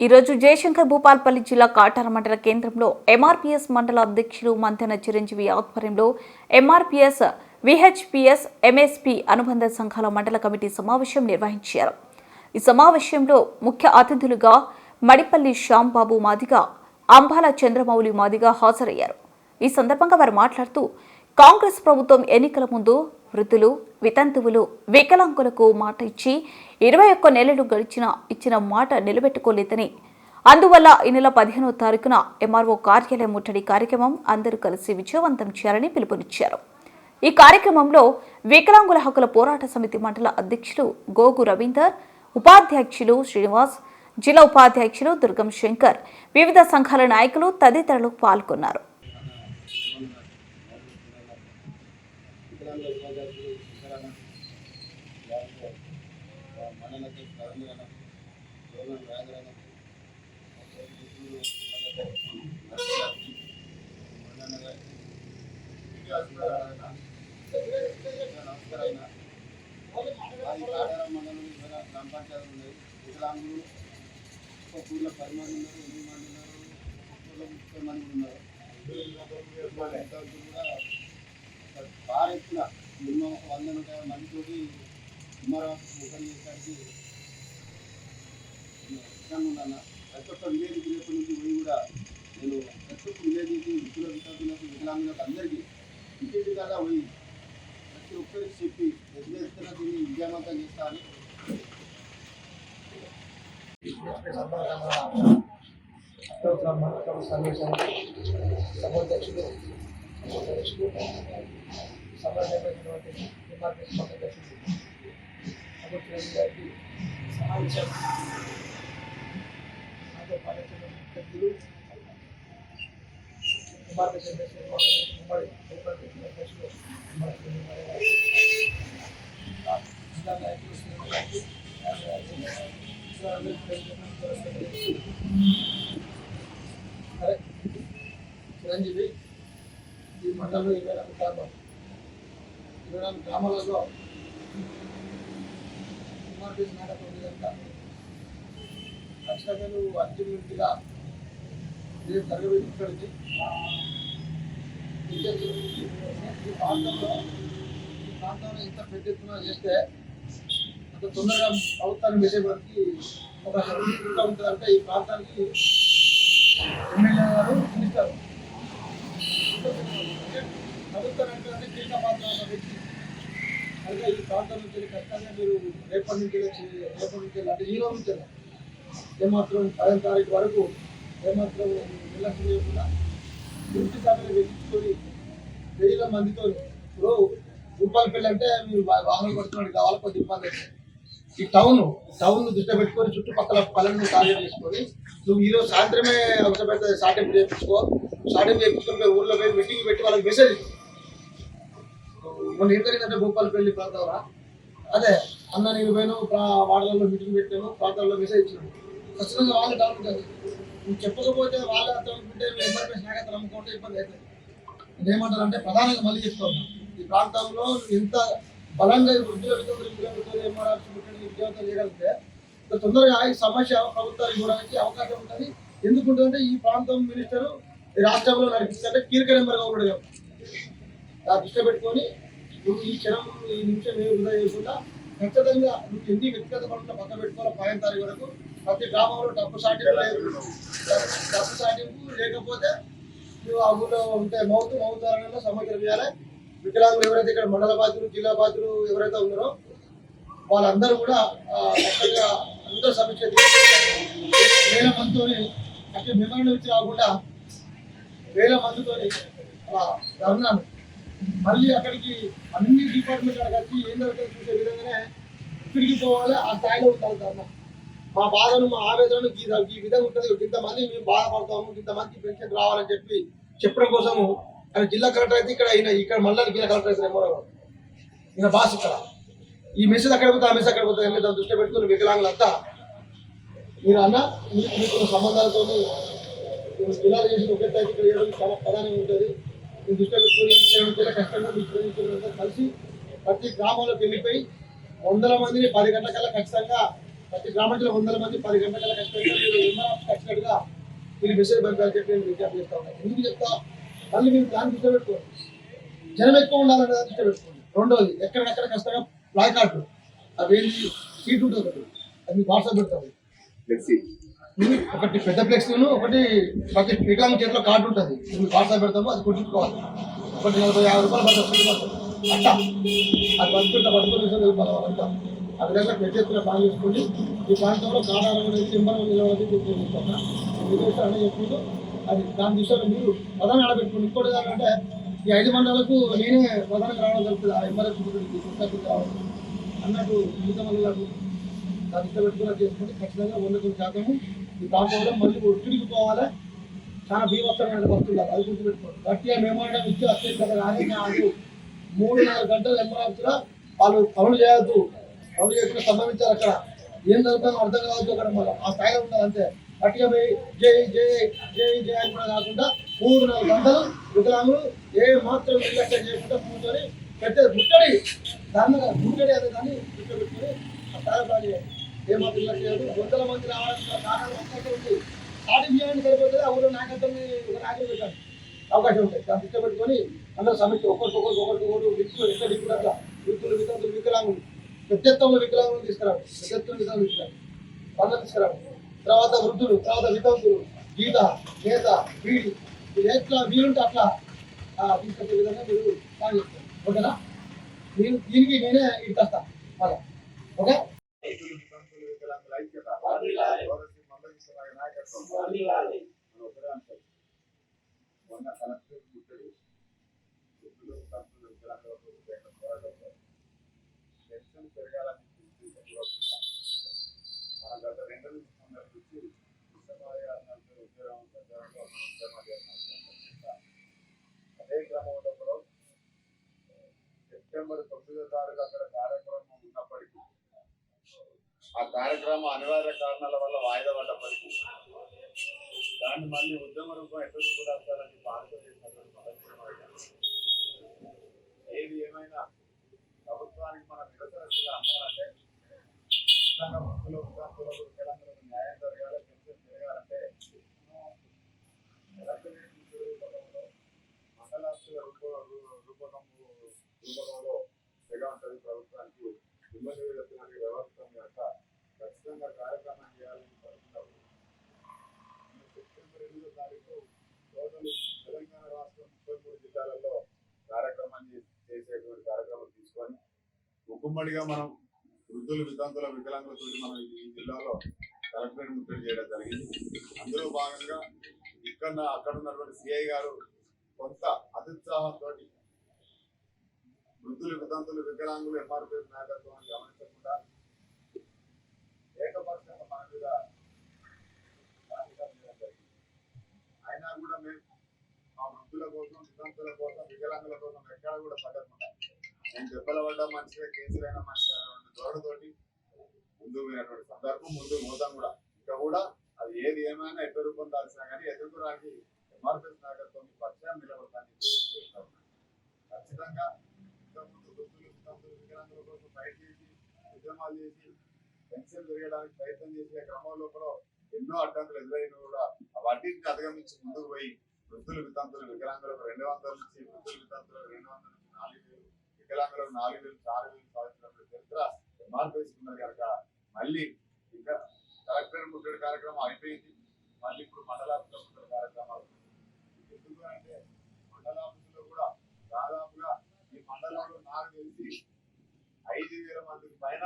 ఈరోజు జయశంకర్ భూపాల్పల్లి జిల్లా కాటార మండల కేంద్రంలో ఎంఆర్పీఎస్ మండల అధ్యక్షులు మంతెన చిరంజీవి ఆధ్వర్యంలో ఎంఆర్పీఎస్ విహెచ్పిఎస్ ఎంఎస్పి అనుబంధ సంఘాల మండల కమిటీ సమావేశం నిర్వహించారు. ఈ సమావేశంలో ముఖ్య అతిథులుగా మడిపల్లి శ్యాంబాబు మాదిగ అంబాల చంద్రమౌళి మాదిగ హాజరయ్యారు. ఈ సందర్భంగా వారు మాట్లాడుతూ కాంగ్రెస్ ప్రభుత్వం ఎన్నికల ముందు వృద్ధులు వితంతువులు వికలాంగులకు మాట ఇచ్చి ఇరవై ఒక్క నెలలు గడిచిన ఇచ్చిన మాట నిలబెట్టుకోలేదని అందువల్ల ఈ నెల పదిహేనో తారీఖున ఎంఆర్ఓ కార్యాలయం ముట్టడి కార్యక్రమం అందరూ కలిసి విజయవంతం చేయాలని పిలుపునిచ్చారు. ఈ కార్యక్రమంలో వికలాంగుల హక్కుల పోరాట సమితి మండల అధ్యక్షులు గోగు రవీందర్ ఉపాధ్యక్షులు శ్రీనివాస్ జిల్లా ఉపాధ్యక్షులు దుర్గం శంకర్ వివిధ సంఘాల నాయకులు తదితరులు పాల్గొన్నారు. వికలాంగుల ఉపాధ్యాయులు నమస్కారం అది కాడారం మండలం గ్రామ ఉన్నాయి వికలాంగులు ఒక ఊళ్ళో పది మంది ఉన్నారు. ఎనిమిది మంది ఉన్నారు ఊళ్ళో ముప్పై మంది ఉన్నారు కూడా బాగా ఎత్తున ఎన్నో వంద నూట మందితోటి కుమారం ముఖం చేసరికి ఉన్నాను ప్రతి ఒక్క విలేజ్ నుంచి పోయి కూడా నేను ప్రతి ఒక్క విలేజ్కి విద్యుల విద్యార్థులకు వికలాంగులకు అందరికీ ఇంటింటి కదా పోయి ప్రతి ఒక్కరికి చెప్పి ఎదురు ఎత్తున దీన్ని విజయవంతం చేస్తా అని సభాధ్యక్షులు అధ్యక్షులు సభాధ్యక్షుడు సభాధ్యక్షుడు అధ్యక్షులు గారికి సమావేశం నాతో పాల్గొన్న వ్యక్తులు ఉమ్మడి ఎంఆర్పీఎస్ అధ్యక్షులు ఎంఆర్పీఎస్ జిల్లా నాయకులు శ్రీనివాస్ గారికి, సరే చిరంజీవి ఈ మండలంలో ఇరవై నాలుగు గ్రామాలు ఇరవై నాలుగు గ్రామాలలో ఎంఆర్పీఎస్ నాటకం ఉంది కనుక అర్జునుడిగా రేపు తరగతి ఇక్కడికి ఈ ప్రాంతంలో ఈ ప్రాంతంలో ఇంత పెద్ద ఎత్తున చేస్తే అంత తొందరగా ప్రభుత్వానికి వేసేవారికి ఒక ఇంకా ఉంటుందంటే ఈ ప్రాంతానికి ఎమ్మెల్యే గారు మినిస్టర్. ప్రభుత్వం అంటే కీలక పాత్ర వ్యక్తి. కనుక ఈ ప్రాంతం నుంచి వెళ్ళి ఖచ్చితంగా మీరు రేపటి నుంచి రేపటి నుంచి అంటే ఈ రోజు నుంచి ఏమాత్రం పదిహేను తారీఖు వరకు ఏమాత్రం నిర్లక్ష్యం చేయకుండా ఇంటి సభలు వెతికించుకొని వేల మందితో ఇప్పుడు రూపాయలపల్లి అంటే మీరు వాహనం పడుతున్నాడు కావాలి? కొద్ది ఇబ్బంది అవుతుంది. ఈ టౌన్ టౌన్ దృష్టి పెట్టుకొని చుట్టుపక్కల పనులను టార్గెట్ చేసుకొని నువ్వు ఈరోజు సాయంత్రమే అవసరమైతే సాటింపు చేయించుకో. సాటింపు చేయించుకొని ఊర్లో పోయి మీటింగ్ పెట్టి వాళ్ళకి మెసేజ్ మొన్న ఏం జరిగిందంటే భూపాలపల్లి ప్రాంతంలో? అదే అన్న నేను పోయిన వాడలలో మీటింగ్ పెట్టాను ప్రాంతాల్లో మెసేజ్ ఇచ్చినాను ఖచ్చితంగా వాళ్ళు డౌన్ ఉంటుంది నువ్వు చెప్పకపోతే వాళ్ళు అర్థం అనుకుంటే మీ ఎంఆర్పీఎస్ నమ్ముకుంటే ఇబ్బంది అవుతుంది. నేనేమంటారంటే ప్రధానంగా మళ్ళీ చెప్తా ఈ ప్రాంతంలో ఎంత బలంగా ఉద్యోగులతో ఎంఆర్ఆర్సీ విజయవంతం చేయగలిగితే తొందరగా ఈ సమస్య ప్రభుత్వానికి ఇవ్వడానికి అవకాశం ఉంటుంది. ఎందుకుంటుందంటే ఈ ప్రాంతం మినిస్టర్ ఈ రాష్ట్రంలో నడిపిస్తుంటే కీలక నెంబర్గా ఉండడు ఆ దృష్టి పెట్టుకొని నువ్వు ఈ క్షణం ఈ నిమిషం ఏమి వృధా చేయకుండా ఖచ్చితంగా నువ్వు ఎన్ని వ్యక్తిగత పనులు పక్కన పెట్టుకోవాలి పదిహేను తారీఖు వరకు ప్రతి గ్రామంలో డబ్బు సాటింపు లేదు. డబ్బు సాటింపు లేకపోతే నువ్వు ఆ ఊళ్ళో ఉంటే మౌతు మౌతు సమాచారం చేయాలి. వికలాంగులు ఎవరైతే ఇక్కడ మండల బాధ్యులు జిల్లా బాధ్యులు ఎవరైతే ఉన్నారో వాళ్ళందరూ కూడా అందరూ సమీక్ష వేల మందితోని అంటే మెమరణం వచ్చి కాకుండా వేల మందితోని ధర్నాను మళ్ళీ అక్కడికి అన్ని డిపార్ట్మెంట్ అక్కడికి వచ్చి ఏం జరుగుతుందో చూసే విధంగానే తిరిగి పోవాలి ఆ స్థాయిలో ఉండాలి ధర్నా. మా బాధను మా ఆవేదనను ఈ విధంగా ఉంటుంది. ఇంతమంది మేము బాధపడతాము ఇంతమంది పెన్షన్ రావాలని చెప్పి చెప్పడం కోసము జిల్లా కలెక్టర్ అయితే ఇక్కడ ఈయన ఇక్కడ మండలానికి జిల్లా కలెక్టర్ అయితే ఏమో ఈయన బాస్ ఇక్కడ. ఈ మెసేజ్ అక్కడ పోతే ఆ మెసేజ్ అక్కడ పోతే దాన్ని దృష్టి పెట్టుకుని వికలాంగులంతా మీరు అన్న మీకు సంబంధాలతో జిల్లాలు చేసిన ఒకే టైప్ ఇక్కడ చేయడం చాలా ప్రధానంగా ఉంటుంది. మీరు దృష్టి పెట్టుకుని చేయడం కష్టంగా మీ స్నేహితులంతా కలిసి ప్రతి గ్రామంలోకి వెళ్ళిపోయి వందల మందిని పది గంటలకల్లా ఖచ్చితంగా ప్రతి గ్రామంలో వందల మంది పది గంటలకల్లా ఖచ్చితంగా మీరు ఖచ్చితంగా మీరు మెసేజ్ పంపాలని చెప్పి నేను విజ్ఞప్తి చేస్తా ఉన్నాను ఎందుకు చెప్తా? మళ్ళీ మీరు దాన్ని దృష్టి పెట్టుకోండి. జనం ఎక్కువ ఉండాలనే దాన్ని దృష్టి పెట్టుకోండి. రెండోది ఎక్కడికక్కడ ఖచ్చితంగా ప్లాయ్ కార్డు అవి ఏంటి? సీట్ ఉంటుంది ఒకటి. అది మీకు వాట్సాప్ పెడతాము ఫ్లెక్సీ ఒకటి పెద్ద ఫ్లెక్స్ ఒకటి ప్రతి వికలాంగ చేతిలో కార్డు ఉంటుంది. మీకు వాట్సాప్ పెడతాము అది కుట్టించుకోవాలి. ఒకటి నలభై యాభై రూపాయలు పడుతుంది అట్ట. అది పడుతుంటా విషయం తెలుపాలి వాళ్ళంతా ఆ విధంగా పెద్ద ఎత్తున బాగా చేసుకుని ఈ ప్రాంతంలో కాడారం అనేది సింబలం నిలవడం చెప్తున్నా అన్నీ చెప్పుకుంటూ అది దాని దిశలో మీరు ప్రధాన ఆడబెట్టుకుని ఇంకోటి ఏంటంటే ఈ ఐదు మండలాలకు నేనే ప్రధానంగా రావడం జరుగుతుంది. ఆ ఎంఆర్ఎస్ పుస్తకం రావడం అన్నట్టు మిగతా మండలాలకు దాన్ని ఇష్టం పెట్టుకుని చేసుకుంటే ఖచ్చితంగా వంద కొన్ని శాతము ఈ ప్రాంతంలో మళ్ళీ ఒత్తిడికి తిరిగిపోవాలి? చాలా బీభత్సమైన వస్తువులు అది గుర్తుపెట్టుకోండి. గట్టిగా మెమోరాండం ఇచ్చి అత్యంత కదా నాకు మూడు నాలుగు గంటలు ఎంఆర్ఎస్లో వాళ్ళు పనులు చేయొద్దు. పనులు చేసుకుని సంబంధించారు అక్కడ. ఏం జరుగుతుందో అర్థం కావద్దు అక్కడ. మళ్ళీ ఆ స్థాయిలో ఉంటుంది అంతే గట్టిగా పోయి జై జై జై జై అని కూడా కాకుండా మూడు నాలుగు గంటలు వికలాంగులు ఏ మాత్రం నిర్లక్ష్యం చేయకుండా కూర్చొని పెట్టే ముట్టడి దాన్ని ముట్టడి అదే దాన్ని గుర్తుపెట్టుకొని ఆ చేయాలి. ఏ మాత్రం నిర్లక్ష్యం చేయదు వందల మంది రావడానికి గల కారణం ఒక్కటే ఉంది స్టార్టింగ్ చేయండి సరిపోతుంది ఆ ఊళ్ళో నాయకత్వాన్ని నాయకులు పెట్టాలి అవకాశం ఉంటాయి దాన్ని ఇష్టపెట్టుకొని అందరూ సమీక్ష ఒకరికి ఒకరు వ్యక్తులు ఎక్కడ ఇప్పుడు అట్లా వృత్తులు వితంతులు వికలాంగులు పెద్ద ఎత్తున వికలాంగులు తీసుకురావు పెద్ద ఎత్తున వికలాంగులు తీసుకురావు పనులు తీసుకురావు తర్వాత వృద్ధులు తర్వాత వితంతులు గీత నేత వీడి. ఎట్లా వీలుంటే అట్లా ఆ, తీసుకొచ్చే విధంగా మీరు ప్లాన్ చేస్తారు. ఓకేనా? నేను దీనికి నేనే ఇస్తాను మళ్ళా ఓకే? ఐక్యత గౌరవశ్రీ మందకృష్ణ నాయకత్వం మన ఒకరే అంటారు మొన్న కలెక్టర్ ముట్టడి వృద్ధులు వితంతులు వికలాంగుల కోసం చేయడం పోరాటంలో పెన్షన్ పెరగాలని చూసి మన గత రెండు నుంచి మొన్నటి నుంచి ఉత్తమాయ అన్నట్టు ఉద్యోగం ప్రచారంలో మనం ఉద్యమాలు చేస్తున్నాం. అదే క్రమంలో కూడా సెప్టెంబర్ తొమ్మిదో తారీఖు అక్కడ కార్యక్రమం ఉన్నప్పటికీ ఆ కార్యక్రమం అనివార్య కారణాల వల్ల వాయిదా పడ్డప్పటికీ దాన్ని మళ్ళీ ఉద్యమ రూపం ఎక్కడ కూడా వస్తారని ఏది ఏమైనా ప్రభుత్వానికి మనం నిరసనగా అందాలంటే ఖచ్చితంగా విద్యార్థులకు న్యాయం జరగాలి పెన్షన్ జరగాలంటే రూపంలో మండలాస్తుల రూప రూపకం రూపకంలో తెగ ఉంటుంది ప్రభుత్వానికి. ఇబ్బంది పెడుతున్న వ్యవస్థ యొక్క ఖచ్చితంగా కార్యక్రమం చేయాలని కోరుతున్నప్పుడు సెప్టెంబర్ ఎనిమిదో తారీఖు టోటల్ తెలంగాణ రాష్ట్రం ముప్పై మూడు జిల్లాలలో కార్యక్రమాన్ని చేసేటువంటి కార్యక్రమం తీసుకొని ఉక్కుమ్మడిగా మనం వృద్ధులు వితంతుల వికలాంగులతో మనం ఈ ఈ జిల్లాలో కలెక్టరేట్ ముట్టడి చేయడం జరిగింది. అందులో భాగంగా ఇక్కడ అక్కడ ఉన్నటువంటి సిఐ గారు కొంత అత్యుత్సాహంతో వృద్ధులు వితంతులు వికలాంగులు ఎంఆర్పీ నాయకత్వం అని గమనించకుండా ఏకపక్షంగా మన మీద అయినా కూడా మేము మా వృద్ధుల కోసం వితంతుల కోసం వికలాంగుల కోసం ఎక్కడ కూడా పడకుండా నేను దెబ్బల పడ్డ మనిషిగా కేసులైన మనిషి అనేటువంటి ధోరణితోటి మీద పోయినటువంటి సందర్భం ముందు పోతాం కూడా. ఇంకా కూడా అది ఏది ఏమైనా ఎక్కడ రూపొందాల్సినా కానీ ఎదుర్కోవడానికి ఎంఆర్పీఎస్ నాయకత్వం పక్షాన్ని నిలబడతానికి ఖచ్చితంగా కోసం ఫైట్ చేసి ఉద్యమాలు చేసి పెన్షన్ పెరగడానికి ప్రయత్నం చేసే క్రమం లోపల ఎన్నో అడ్డంకులు ఎదురైన కూడా వాటిని అధిగమించి ముందుకు పోయి వృద్ధులు వితంతులు వికలాంగులకు రెండు వందల నుంచి వృద్ధులు వితంతులకు రెండు వందల నుంచి నాలుగు వేలు వికలాంగులకు నాలుగు వేలు ఆరు వేలు సాధించినప్పుడు చరిత్ర మార్పు వేసుకున్నారు కనుక మళ్ళీ ఇంకా కలెక్టర్ ముట్టడి కార్యక్రమం అయిపోయింది. మళ్ళీ ఇప్పుడు మండలాభిలో ముట్టడి కార్యక్రమాలు ఎందుకు అంటే మండలాభిలో కూడా దాదాపుగా ఈ మండలంలో నాకు తెలిసి ఐదు వేల మందికి పైన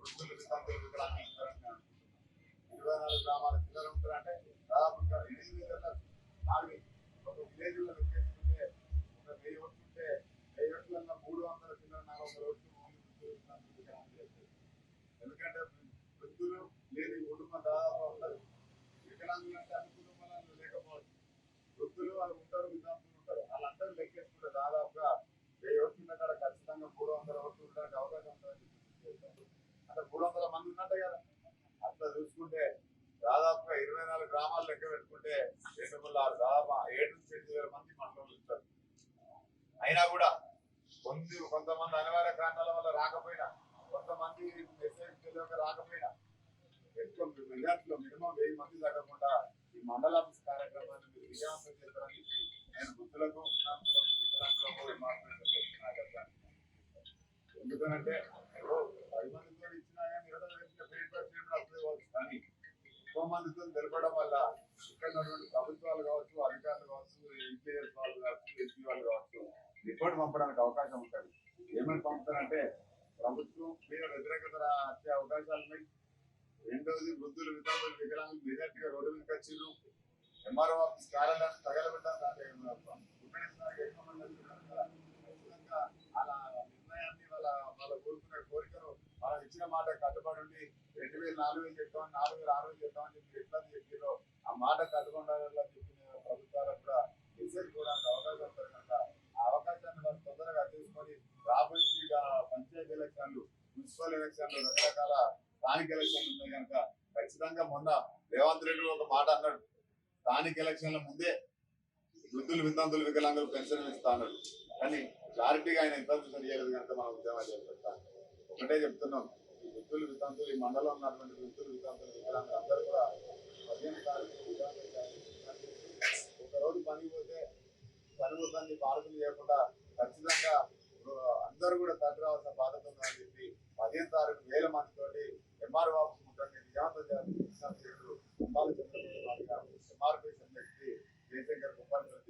వృద్ధులు వితంతులు ఇరవై నాలుగు గ్రామాల పిల్లలు ఉంటారంటే దాదాపుగా ఎనిమిది వేల నాలుగు ఒక విలేజ్ లెక్కేసుకుంటే ఒక వెయ్యి ఓట్లు ఉంటే వెయ్యి మూడు వందల పిల్లలు నాలుగు వందల ఎందుకంటే వృద్ధులు లేని కుటుంబం దాదాపు ఉండదు వికలాంగులు అంటే అన్ని కుటుంబాలలో లేకపోవచ్చు వృద్ధులు వాళ్ళు ఉంటారు వితంతులు ఉంటారు వాళ్ళందరూ లెక్కేసుకుంటే దాదాపుగా వెయ్యి ఓట్ల కాడ ఖచ్చితంగా మూడు వందల ఓట్లు ఉండడానికి అవకాశం ఉంటుందని చెప్పి అంటే మూడు వందల మంది ఉన్నట్టే కదా. అట్లా చూసుకుంటే దాదాపుగా ఇరవై నాలుగు గ్రామాలు లెక్క పెట్టుకుంటే రెండు వందల ఆరు దాదాపు ఏడు నుంచి ఎనిమిది వేల మంది మండలంలో ఉంటారు. అయినా కూడా కొంది కొంతమంది అనివార్య కారణాల వల్ల రాకపోయినా కొంతమంది మెసేజ్ తెలియక రాకపోయినా ఎక్కువ మెజార్టీలో మినిమం వెయ్యి మంది తగ్గకుండా ఈ మండల ఆఫీస్ కార్యక్రమాన్ని మీరు విజయవంతం చేస్తారని చెప్పి నేను బుద్ధులకు మాట్లాడుతున్నాను ఎందుకంటే మార్పులు ఇచ్చినా కానీ ఇరవై పేరు వచ్చినప్పుడు అప్పుడే వచ్చు కానీ ఎక్కువ మందితో తెలపడం వల్ల ఇక్కడ ప్రభుత్వాలు కావచ్చు అధికారులు కావచ్చు ఇంటీరియర్స్ వాళ్ళు కావచ్చు ఎస్పీ వాళ్ళు కావచ్చు రిపోర్ట్ పంపడానికి అవకాశం ఉంటుంది. ఏమని పంపుతారంటే ప్రభుత్వం మీద వ్యతిరేకత వచ్చే అవకాశాలు ఉన్నాయి. రెండవది వృద్ధులు వితంతులు వికలాంగులు మెజార్టీగా రోడ్డు మీదకి వచ్చిండ్రు ఎంఆర్ఓ ఆఫీస్ కార్యాలయాన్ని తగలబెట్టాలి ఖచ్చితంగా అలా వాళ్ళ వాళ్ళ కోరుకునే కోరికను వాళ్ళకి ఇచ్చిన మాట కట్టుబడి ఉండి రెండు వేలు నాలుగు వేలు చెప్తామని నాలుగు వేలు ఆరు వేలు చెప్తామని చెప్పి ఎట్లా చెప్పారో ఆ మాట కట్టుకుండాలని చెప్పిన ప్రభుత్వాలకు కూడా మెసేజ్ కూడా అవకాశం ఉంటుంది కనుక ఆ అవకాశాన్ని వాళ్ళు తొందరగా తీసుకొని రాబోయేది పంచాయతీ ఎలక్షన్లు మున్సిపల్ ఎలక్షన్లు రకరకాల స్థానిక ఎలక్షన్లు ఉన్నాయి కనుక ఖచ్చితంగా మొన్న రేవంత్ రెడ్డి ఒక మాట అన్నాడు. స్థానిక ఎలక్షన్ల ముందే వృద్ధులు వితంతులు వికలాంగులు పెన్షన్ ఇస్తా అన్నాడు. కానీ క్లారిటీగా ఆయన ఇన్ఫర్మేషన్ చేయలేదు కనుక మనం ఉద్యమాలు చేపట్టాలి ఒకటే చెప్తున్నాం ఈ వృద్ధులు వితంతులు ఈ మండలం ఉన్నటువంటి వృద్ధులు వితంతులు వికలాంగులు అందరూ కూడా పదిహేను తారీఖు ఒకరోజు చేయాలి. పనికి పోతే పని పోతుంది పార్కులు చేయకుండా ఖచ్చితంగా అందరూ కూడా తగ్గి రావాల్సిన బాధ్యత ఉందని చెప్పి పదిహేను తారీఖు వేల మందితోటి ఎంఆర్ బాబు ముఖ్యంగా విజయవంతం చేయాలని కృష్ణా ఎంఆర్పీ ఎంఎస్పీ జయశంకర్ గోపాల్